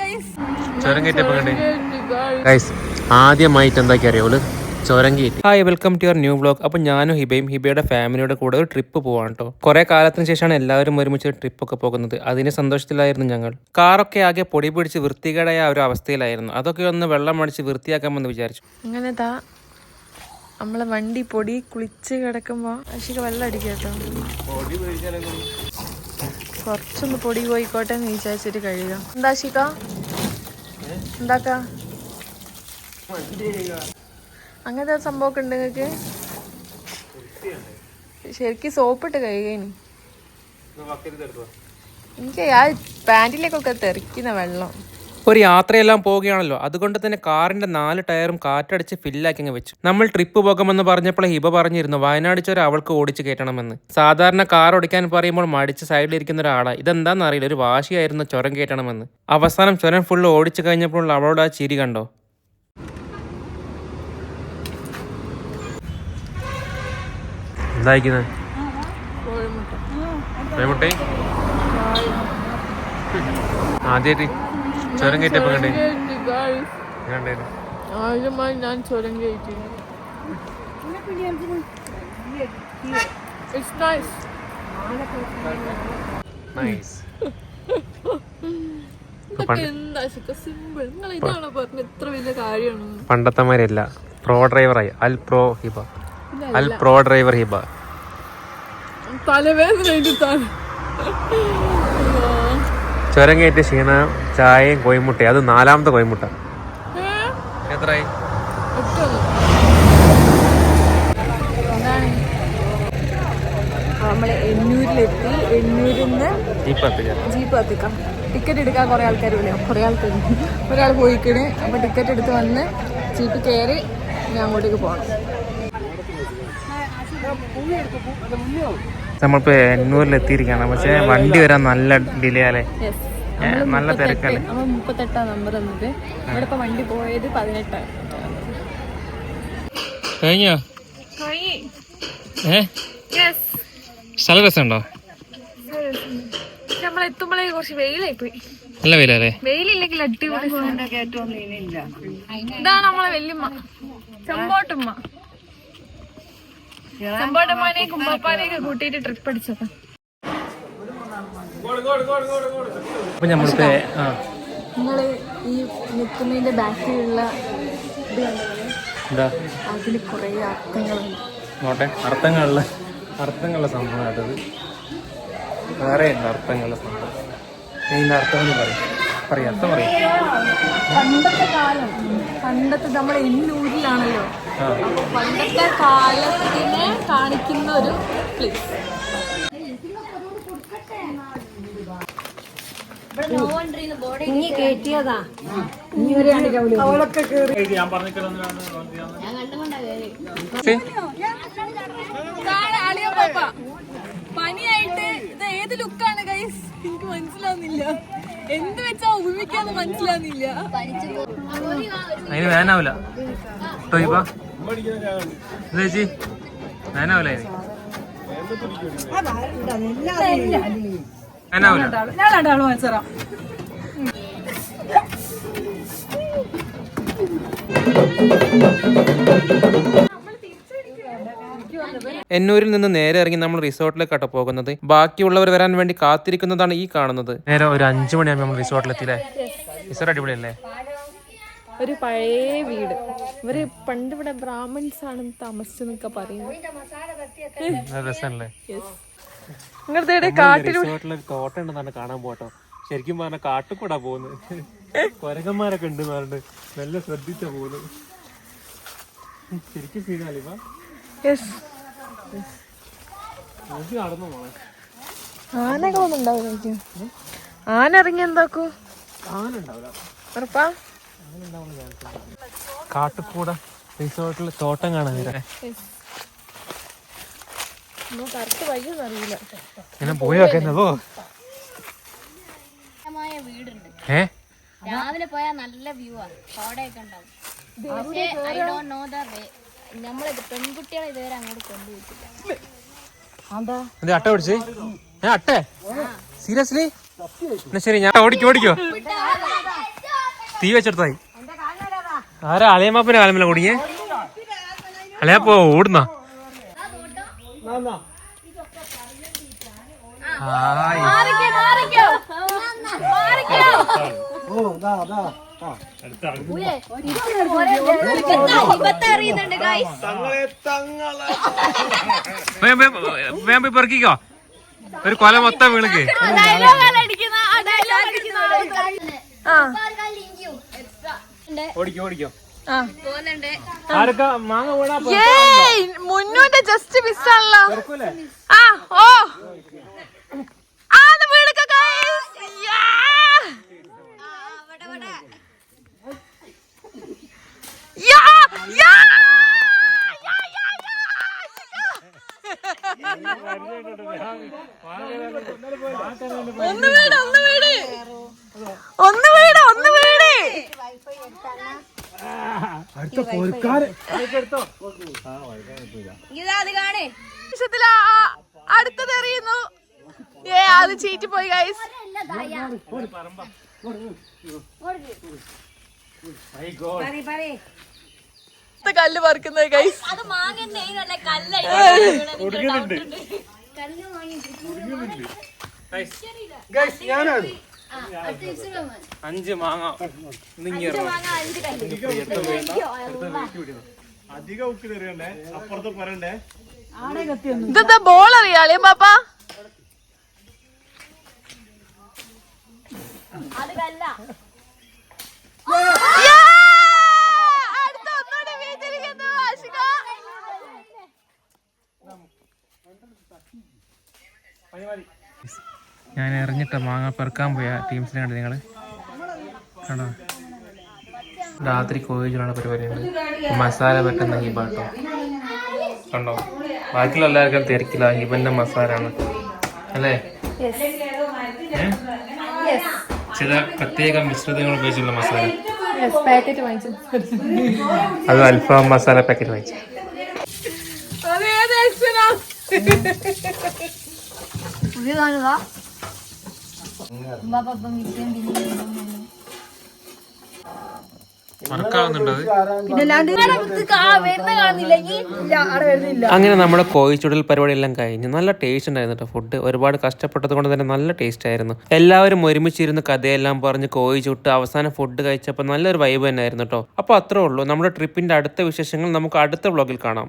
Guys ചുരം ആദ്യമായിട്ട് എന്താക്കി അറിയോൾ ചുരം കയറ്റി hi welcome to your new blog അപ്പോൾ ഞാനും ഹിബയും ഹിബയുടെ ഫാമിലിയുടെ കൂടെ ഒരു ട്രിപ്പ് പോവാണ് കേട്ടോ കുറെ കാലത്തിന് ശേഷമാണ് എല്ലാവരും ഒരുമിച്ച് ട്രിപ്പ് ഒക്കെ പോകുന്നത്. അതിന് സന്തോഷത്തിലായിരുന്നു ഞങ്ങൾ. കാറൊക്കെ ആകെ പൊടി പിടിച്ച് വൃത്തികേടായ ഒരു അവസ്ഥയിലായിരുന്നു. അതൊക്കെ ഒന്ന് വെള്ളം അടിച്ച് വൃത്തിയാക്കാമെന്ന് വിചാരിച്ചു. അങ്ങനെ നമ്മളെ വണ്ടി പൊടി കുളിച്ച് കിടക്കുമ്പോ അശിക വെള്ളം അടിക്കട്ടോ. കുറച്ചൊന്ന് പൊടി പോയിക്കോട്ടെ എന്ന് വിചാരിച്ചിട്ട് കഴിയുക എന്താ ശിക എന്താക്കാ? അങ്ങനത്തെ സംഭവമൊക്കെ ഉണ്ട് നിങ്ങക്ക് ശരിക്കും സോപ്പിട്ട് കഴുകേനി. എനിക്ക് ആ പാന്റിലേക്കൊക്കെ തെറിക്കുന്ന വെള്ളം. ഒരു യാത്രയെല്ലാം പോവുകയാണല്ലോ. അതുകൊണ്ട് തന്നെ കാറിന്റെ നാല് ടയറും കാറ്റടിച്ച് ഫില്ലാക്കി അങ്ങ് വെച്ചു. നമ്മൾ ട്രിപ്പ് പോകാമെന്ന് പറഞ്ഞപ്പോൾ ഹിബ പറഞ്ഞിരുന്നു വയനാട് ചുരം അവൾക്ക് ഓടിച്ച് കയറ്റണമെന്ന്. സാധാരണ കാർ ഓടിക്കാൻ പറയുമ്പോൾ മടിച്ച് സൈഡിലിരിക്കുന്ന ഒരാളാണ് ഇതെന്താന്ന് അറിയില്ല ഒരു വാശിയായിരുന്നു ചുരം കയറ്റണമെന്ന്. അവസാനം ചുരം ഫുള്ള് ഓടിച്ചു കഴിഞ്ഞപ്പോൾ അവളോട് ആ ചിരി കണ്ടോ? എന്തായിക്കുന്നത് ആദ്യമായിട്ട് ചുരം കയറ്റപ്പോ ആദ്യമായി ഞാൻ ചുരം പണ്ടത്തെ മാതിരിയല്ല പ്രോ ഡ്രൈവറായി അൽ പ്രോ ഹിബ. അൽ പ്രോ ഡ്രൈവർ ഹിബ. തലവേദന ചുരം കയറ്റി ക്ഷീണ ചായയും കോയിമുട്ടയും അത് നാലാമത്തെ കോയിമുട്ട എത്രയായി? നമ്മൾ എണ്ണൂരിലെത്തി. എണ്ണൂരിൽ നിന്ന് ഇപ്പത്തെ ജീപ്പ് കത്തിക്കാം ടിക്കറ്റ് എടുക്കാൻ കുറെ ആൾക്കാർ വിളിയാം കുറെ ആൾക്കാർ ഒരാൾ പോയിക്കണ്. അപ്പൊ ടിക്കറ്റ് എടുത്ത് വന്ന് ജീപ്പ് കയറി ഞാൻ അങ്ങോട്ടേക്ക് പോകണം നമ്മളിപ്പോ എണ്ണൂരിൽ എത്തിയിരിക്കുകയാണ് പക്ഷെ വണ്ടി വരാൻ നല്ല ഡിലേ അല്ലേ ഏ, നല്ല തിരക്കല്ലേ? നമ്മൾ മുപ്പത്തെട്ടാം നമ്പർ തന്നത് ഇവിടെ ഇപ്പൊ വണ്ടി പോയത് പതിനെട്ടാണ്. കഴിഞ്ഞോ? ഏ? സ്ഥല രസമുണ്ടോ? നമ്മൾ എത്തുമ്പോഴേ കുറച്ച് വെയിലായി പോയി നല്ല വെയിലല്ലേ? വെയിലില്ലെങ്കിൽ അടിപൊളി ഇതാണ് നമ്മളെ വല്യമ്മ. ചെമ്പോട്ടുമ്മ. ചെമ്പോട്ടമ്മനെയും കുമ്പപ്പാനെയൊക്കെ കൂട്ടിയിട്ട് ട്രിപ്പ് അടിച്ചത്. അപ്പൊ നമ്മളിപ്പോ നിങ്ങൾ ഈ നിൽക്കുന്നതിന്റെ ബാക്കിലുള്ള? എന്താ? അതിൽ കുറേ അർത്ഥങ്ങളുണ്ട്. നോട്ടെ. അർത്ഥങ്ങളുള്ള അർത്ഥങ്ങളുള്ള സംഭവമായിട്ടത് വേറെ ഉണ്ട് അർത്ഥങ്ങളുള്ള സംഭവം. ഇതിന്റെ അർത്ഥം ഒന്ന് പറയും. പറയും അർത്ഥം പറയും. പണ്ടത്തെ കാലം പണ്ടത്തെ നമ്മുടെ എന്നൂരിലാണല്ലോ പണ്ടത്തെ കാലത്തിനെ കാണിക്കുന്ന ഒരു പ്ലേസ് ഇനി കയറ്റിയതാ പനിയായിട്ട് ഇത് ഏത് ലുക്കാണ് ഗൈസ് എനിക്ക് മനസ്സിലാവുന്നില്ല. എന്ത് വെച്ചാ ഉപയോഗിക്കാന്ന് മനസ്സിലാവുന്നില്ല. അതിന് വേനാവില്ല ചേച്ചി? വേനാവില്ല വേനാവില്ല എന്നൂരിൽ നിന്ന് നേരെ ഇറങ്ങി നമ്മൾ റിസോർട്ടിലേക്കാട്ടോ പോകുന്നത്. ബാക്കിയുള്ളവർ വരാൻ വേണ്ടി കാത്തിരിക്കുന്നതാണ് ഈ കാണുന്നത്. നേരെ ഒരു അഞ്ചു മണിയാകുമ്പോൾ നമ്മൾ റിസോർട്ടിലെത്തിയില്ലേ? റിസോർട്ട് അടിപൊളിയല്ലേ? ഒരു പഴയ വീട്. ഇവർ പണ്ട് ഇവിടെ ബ്രാഹ്മിൺസ് ആണ് താമസിച്ചെന്നൊക്കെ പറയുന്നത്. നിങ്ങളുടെ ഒരു തോട്ടം ഉണ്ടെന്നാണ് കാണാൻ പോട്ടോ ശരിക്കും പറഞ്ഞ കാട്ടിൽ കൂടാ പോകുന്നത്. കൊരങ്ങന്മാരൊക്കെ ഉണ്ട് പറഞ്ഞിട്ട് നല്ല ശ്രദ്ധിച്ച പോകുന്നത്. ശരിക്കും സീനാലിപ്പ നടന്നു പോണേ ആന ഇറങ്ങി എന്താക്കൂ? ആനുണ്ടാവില്ല ഉറപ്പാ? കാട്ടുകൂട റിസോർട്ടിൽ തോട്ടം കാണാൻ വരാം നമുക്ക് കറക്റ്റ് വഴിയൊന്നും അറിയില്ല ഇങ്ങനെ പോയി വെക്കുന്നതോ രാവിലെ പോയാൽ നല്ല വ്യൂ ആ. കോടയൊക്കെ ഉണ്ടാവും. പക്ഷേ I don't know the way നമ്മളെ പെൺകുട്ടികളെ ഇതുവരെ അങ്ങോട്ട് കൊണ്ടുപോയിട്ടില്ല. അട്ട പിടിച്ച്? ഞാൻ അട്ടേ? സീരിയസ്ലി എന്നാ ശരി ഞാൻ ഓടിക്കോ ഓടിക്കോ. തീ വെച്ചെടുത്തായി. ആരാ അളിയമ്മാപ്പിന്റെ കാലമല്ല കുടുങ്ങിയേ? അളിയാ ഓടുന്നോ ഓടുന്ന. പോയി പെറുക്കിക്കോ. ഒരു കൊല മൊത്തം വീണക്ക്. ഓടിക്കോ ഓടിക്കോ. മുന്നൂന്റെ ജസ്റ്റ് മിസ്സാണല്ലോ ആ ഓ. ആ അത് yeah. ഒന്ന് വീട് ഒന്ന് വീട് ഒന്ന് വീട് ഒന്ന് വീട് അടുത്തത് എറിയുന്നു. ഏ അത് ചീറ്റി പോയി ഗൈസ് കല്ല് പറിക്കുന്നത് ഗൈസ് കല്ല് വാങ്ങി അഞ്ച് കല്ല് ഇതെന്താ ബോൾ അറിയാളിയ പാപ്പ? അത് ഞാൻ എറിഞ്ഞിട്ട മാങ്ങ പെറുക്കാൻ പോയ ടീംസിനെ കണ്ടു നിങ്ങൾ. കണ്ടോ രാത്രി കോഴിച്ചുള്ള പരിപാടിയുണ്ട് മസാല പറ്റുന്ന ഹീബ കേട്ടോ കണ്ടോ? ബാക്കിയുള്ള എല്ലാവർക്കും തിരക്കില്ല. ഹീബന്റെ മസാല ആണ് അല്ലേ? ചില പ്രത്യേക മിശ്രിതങ്ങൾ ഉപയോഗിച്ചുള്ള മസാല. പാക്കറ്റ് വാങ്ങിച്ചു. അത് അൽഫാം മസാല പാക്കറ്റ് വാങ്ങിച്ചു. അതേത് അങ്ങനെ നമ്മുടെ കോഴിച്ചുടൽ പരിപാടി എല്ലാം കഴിഞ്ഞു നല്ല ടേസ്റ്റ് ഉണ്ടായിരുന്നു കേട്ടോ ഫുഡ് ഒരുപാട് കഷ്ടപ്പെട്ടത് കൊണ്ട് തന്നെ നല്ല ടേസ്റ്റ് ആയിരുന്നു. എല്ലാവരും ഒരുമിച്ചിരുന്ന് കഥയെല്ലാം പറഞ്ഞ് കോഴി ചുട്ട് അവസാനം ഫുഡ് കഴിച്ചപ്പോൾ നല്ലൊരു വൈബ് തന്നെ ആയിരുന്നു കേട്ടോ അപ്പോൾ അത്രേ ഉള്ളൂ. നമ്മുടെ ട്രിപ്പിന്റെ അടുത്ത വിശേഷങ്ങൾ നമുക്ക് അടുത്ത വ്ളോഗിൽ കാണാം.